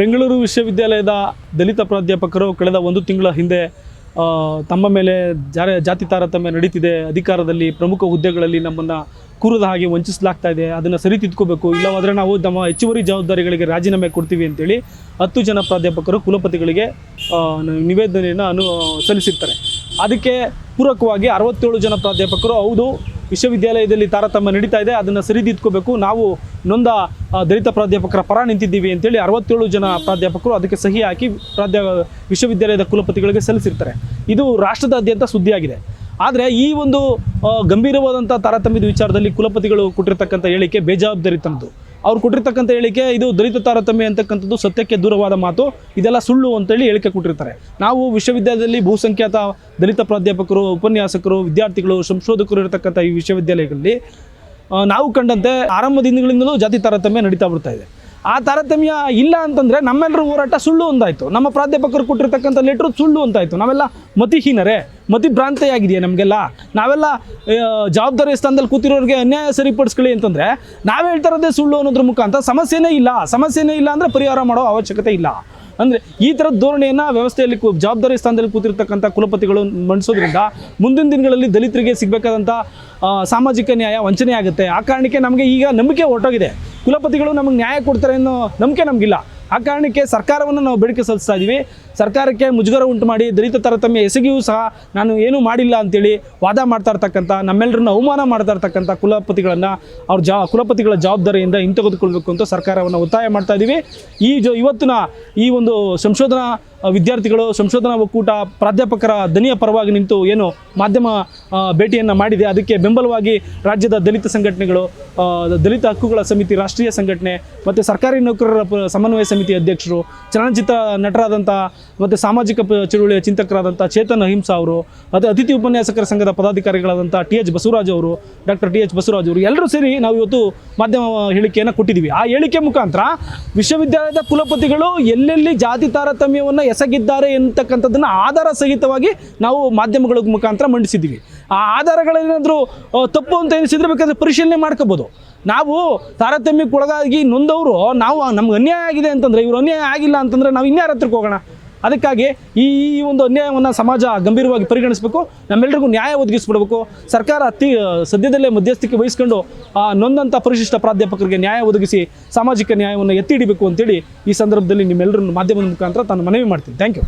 ಬೆಂಗಳೂರು ವಿಶ್ವವಿದ್ಯಾಲಯದ ದಲಿತ ಪ್ರಾಧ್ಯಾಪಕರು ಕಳೆದ ಒಂದು ತಿಂಗಳ ಹಿಂದೆ ತಮ್ಮ ಮೇಲೆ ಜಾರ, ಜಾತಿ ತಾರತಮ್ಯ ನಡೀತಿದೆ. ಅಧಿಕಾರದಲ್ಲಿ ಪ್ರಮುಖ ಹುದ್ದೆಗಳಲ್ಲಿ ನಮ್ಮನ್ನು ಕೂರದ ಹಾಗೆ ವಂಚಿಸಲಾಗ್ತಾ ಇದೆ. ಅದನ್ನು ಸರಿತಿದ್ಕೋಬೇಕು ಇಲ್ಲವಾದರೆ ನಾವು ನಮ್ಮ ಹೆಚ್ಚುವರಿ ಜವಾಬ್ದಾರಿಗಳಿಗೆ ರಾಜೀನಾಮೆ ಕೊಡ್ತೀವಿ ಅಂತೇಳಿ ಹತ್ತು ಜನ ಪ್ರಾಧ್ಯಾಪಕರು ಕುಲಪತಿಗಳಿಗೆ ನಿವೇದನೆಯನ್ನು ಅನು, ಸಲ್ಲಿಸಿರ್ತಾರೆ. ಅದಕ್ಕೆ ಪೂರಕವಾಗಿ ಅರವತ್ತೇಳು ಜನ ಪ್ರಾಧ್ಯಾಪಕರು ಹೌದು ವಿಶ್ವವಿದ್ಯಾಲಯದಲ್ಲಿ ತಾರತಮ್ಯ ನಡೀತಾ ಇದೆ, ಅದನ್ನು ಸರಿದಿದ್ಕೋಬೇಕು. ನಾವು ನೊಂದ ದಲಿತ ಪ್ರಾಧ್ಯಾಪಕರ ಪರ ನಿಂತಿದ್ದೀವಿ ಅಂತೇಳಿ ಅರವತ್ತೇಳು ಜನ ಪ್ರಾಧ್ಯಾಪಕರು ಅದಕ್ಕೆ ಸಹಿ ಹಾಕಿ ಪ್ರಾಧ್ಯ ವಿಶ್ವವಿದ್ಯಾಲಯದ ಕುಲಪತಿಗಳಿಗೆ ಸಲ್ಲಿಸಿರ್ತಾರೆ. ಇದು ರಾಷ್ಟ್ರದಾದ್ಯಂತ ಸುದ್ದಿಯಾಗಿದೆ. ಆದರೆ ಈ ಒಂದು ಗಂಭೀರವಾದಂಥ ತಾರತಮ್ಯದ ವಿಚಾರದಲ್ಲಿ ಕುಲಪತಿಗಳು ಕೊಟ್ಟಿರ್ತಕ್ಕಂಥ ಹೇಳಿಕೆ ಬೇಜವಾಬ್ದಾರಿತನದ್ದು. ಅವ್ರು ಕೊಟ್ಟಿರ್ತಕ್ಕಂಥ ಹೇಳಿಕೆ, ಇದು ದಲಿತ ತಾರತಮ್ಯ ಅಂತಕ್ಕಂಥದ್ದು ಸತ್ಯಕ್ಕೆ ದೂರವಾದ ಮಾತು. ಇದೆಲ್ಲ ಸುಳ್ಳು ಅಂತೇಳಿ ಹೇಳಿಕೆ ಕೊಟ್ಟಿರ್ತಾರೆ. ನಾವು ವಿಶ್ವವಿದ್ಯಾಲಯದಲ್ಲಿ ಬಹುಸಂಖ್ಯಾತ ದಲಿತ ಪ್ರಾಧ್ಯಾಪಕರು, ಉಪನ್ಯಾಸಕರು, ವಿದ್ಯಾರ್ಥಿಗಳು, ಸಂಶೋಧಕರು ಇರತಕ್ಕಂಥ ಈ ವಿಶ್ವವಿದ್ಯಾಲಯಗಳಲ್ಲಿ ನಾವು ಕಂಡಂತೆ ಆರಂಭ ದಿನಗಳಿಂದಲೂ ಜಾತಿ ತಾರತಮ್ಯ ನಡೀತಾ ಬರ್ತಾ ಇದೆ. ಆ ತಾರತಮ್ಯ ಇಲ್ಲ ಅಂತಂದರೆ ನಮ್ಮೆಲ್ಲರೂ ಹೋರಾಟ ಸುಳ್ಳು ಒಂದಾಯಿತು. ನಮ್ಮ ಪ್ರಾಧ್ಯಾಪಕರು ಕೊಟ್ಟಿರ್ತಕ್ಕಂಥ ಲೆಟ್ರು ಸುಳ್ಳು ಅಂತಾಯಿತು ನಾವೆಲ್ಲ ಮತಿಹೀನರೇ, ಮತಿಭ್ರಾಂತಿಯಾಗಿದೆಯಾ ನಮಗೆಲ್ಲ? ನಾವೆಲ್ಲ ಜವಾಬ್ದಾರಿ ಸ್ಥಾನದಲ್ಲಿ ಕೂತಿರೋರಿಗೆ ಅನ್ಯಾಯ ಸರಿಪಡಿಸ್ಕೊಳ್ಳಿ ಅಂತಂದರೆ ನಾವು ಹೇಳ್ತಾ ಇರೋದೇ ಸುಳ್ಳು ಅನ್ನೋದ್ರ ಮುಖಾಂತರ ಸಮಸ್ಯೆನೇ ಇಲ್ಲ. ಸಮಸ್ಯೆನೇ ಇಲ್ಲ ಅಂದರೆ ಪರಿಹಾರ ಮಾಡೋ ಅವಶ್ಯಕತೆ ಇಲ್ಲ. ಅಂದರೆ ಈ ಥರದ ಧೋರಣೆಯನ್ನು ವ್ಯವಸ್ಥೆಯಲ್ಲಿ ಜವಾಬ್ದಾರಿ ಸ್ಥಾನದಲ್ಲಿ ಕೂತಿರ್ತಕ್ಕಂಥ ಕುಲಪತಿಗಳು ಮಂಡಿಸೋದ್ರಿಂದ ಮುಂದಿನ ದಿನಗಳಲ್ಲಿ ದಲಿತರಿಗೆ ಸಿಗಬೇಕಾದಂಥ ಸಾಮಾಜಿಕ ನ್ಯಾಯ ವಂಚನೆ ಆಗುತ್ತೆ. ಆ ಕಾರಣಕ್ಕೆ ನಮಗೆ ಈಗ ನಂಬಿಕೆ ಹೊರಟೋಗಿದೆ. ಕುಲಪತಿಗಳು ನಮಗೆ ನ್ಯಾಯ ಕೊಡ್ತಾರೆ ಅನ್ನೋ ನಂಬಿಕೆ ನಮಗಿಲ್ಲ. ಆ ಕಾರಣಕ್ಕೆ ಸರ್ಕಾರವನ್ನು ನಾವು ಬೇಡಿಕೆ ಸಲ್ಲಿಸ್ತಾ ಇದ್ದೀವಿ ಸರ್ಕಾರಕ್ಕೆ ಮುಜುಗರ ಉಂಟು ಮಾಡಿ ದಲಿತ ತಾರತಮ್ಯ ಎಸಗಿಯೂ ಸಹ ನಾನು ಏನೂ ಮಾಡಿಲ್ಲ ಅಂತೇಳಿ ವಾದ ಮಾಡ್ತಾ ಇರ್ತಕ್ಕಂಥ ನಮ್ಮೆಲ್ಲರನ್ನ ಅವಮಾನ ಮಾಡ್ತಾ ಇರ್ತಕ್ಕಂಥ ಕುಲಪತಿಗಳನ್ನು ಅವ್ರ ಜಾ, ಕುಲಪತಿಗಳ ಜವಾಬ್ದಾರಿಯಿಂದ ಹಿಂತೆಗೆದುಕೊಳ್ಬೇಕು ಅಂತ ಸರ್ಕಾರವನ್ನು ಒತ್ತಾಯ ಮಾಡ್ತಾ ಇದ್ದೀವಿ ಈ ಜೊ, ಇವತ್ತಿನ ಈ ಒಂದು ಸಂಶೋಧನಾ ವಿದ್ಯಾರ್ಥಿಗಳು ಸಂಶೋಧನಾ ಒಕ್ಕೂಟ ಪ್ರಾಧ್ಯಾಪಕರ ದನಿಯ ಪರವಾಗಿ ನಿಂತು ಏನು ಮಾಧ್ಯಮ ಭೇಟಿಯನ್ನು ಮಾಡಿದೆ. ಅದಕ್ಕೆ ಬೆಂಬಲವಾಗಿ ರಾಜ್ಯದ ದಲಿತ ಸಂಘಟನೆಗಳು ದಲಿತ ಹಕ್ಕುಗಳ ಸಮಿತಿ, ರಾಷ್ಟ್ರೀಯ ಸಂಘಟನೆ ಮತ್ತು ಸರ್ಕಾರಿ ನೌಕರರ ಸಮನ್ವಯ ಸಮಿತಿ ಅಧ್ಯಕ್ಷರು, ಚಲನಚಿತ್ರ ನಟರಾದಂಥ ಮತ್ತು ಸಾಮಾಜಿಕ ಚಳುವಳಿಯ ಚಿಂತಕರಾದಂಥ ಚೇತನ್ ಅಹಿಂಸಾ ಅವರು, ಮತ್ತು ಅತಿಥಿ ಉಪನ್ಯಾಸಕರ ಸಂಘದ ಪದಾಧಿಕಾರಿಗಳಾದಂಥ ಟಿ ಎಚ್ ಬಸವರಾಜ್ ಅವರು, ಡಾಕ್ಟರ್ ಟಿ ಎಚ್ ಬಸವರಾಜ್ ಅವರು ಎಲ್ಲರೂ ಸೇರಿ ನಾವು ಇವತ್ತು ಮಾಧ್ಯಮ ಹೇಳಿಕೆಯನ್ನು ಕೊಟ್ಟಿದ್ದೀವಿ. ಆ ಹೇಳಿಕೆ ಮುಖಾಂತರ ವಿಶ್ವವಿದ್ಯಾಲಯದ ಕುಲಪತಿಗಳು ಎಲ್ಲೆಲ್ಲಿ ಜಾತಿ ತಾರತಮ್ಯವನ್ನು ಎಸಗಿದ್ದಾರೆ ಎಂತಕ್ಕಂಥದ್ದನ್ನು ಆಧಾರ ಸಹಿತವಾಗಿ ನಾವು ಮಾಧ್ಯಮಗಳ ಮುಖಾಂತರ ಮಂಡಿಸಿದ್ದೀವಿ. ಆ ಆಧಾರಗಳೇನಾದರೂ ತಪ್ಪು ಅಂತ ಎನಿಸಿದ್ರೆ ಬೇಕಾದ್ರೆ ಪರಿಶೀಲನೆ ಮಾಡ್ಕೋಬೋದು. ನಾವು ತಾರತಮ್ಯಕ್ಕೆ ಒಳಗಾಗಿ ನೊಂದವರು, ನಾವು ನಮ್ಗೆ ಅನ್ಯಾಯ ಆಗಿದೆ ಅಂತಂದರೆ, ಇವರು ಅನ್ಯಾಯ ಆಗಿಲ್ಲ ಅಂತಂದರೆ ನಾವು ಇನ್ಯಾರ ಹತ್ರಕ್ಕೆ ಹೋಗೋಣ? ಅದಕ್ಕಾಗಿ ಈ ಒಂದು ಅನ್ಯಾಯವನ್ನು ಸಮಾಜ ಗಂಭೀರವಾಗಿ ಪರಿಗಣಿಸಬೇಕು ನಮ್ಮೆಲ್ಲರಿಗೂ ನ್ಯಾಯ ಒದಗಿಸ್ಬಿಡ್ಬೇಕು. ಸರ್ಕಾರ ಅತಿ ಸದ್ಯದಲ್ಲೇ ಮಧ್ಯಸ್ಥಿಕೆ ವಹಿಸ್ಕೊಂಡು, ಆ ನೊಂದಂಥ ಪರಿಶಿಷ್ಟ ಪ್ರಾಧ್ಯಾಪಕರಿಗೆ ನ್ಯಾಯ ಒದಗಿಸಿ ಸಾಮಾಜಿಕ ನ್ಯಾಯವನ್ನು ಎತ್ತಿ ಹಿಡಿಬೇಕು ಅಂತೇಳಿ ಈ ಸಂದರ್ಭದಲ್ಲಿ ನಿಮ್ಮೆಲ್ಲರನ್ನು ಮಾಧ್ಯಮದ ಮುಖಾಂತರ ತಾನು ಮನವಿ ಮಾಡ್ತೀನಿ. Thank you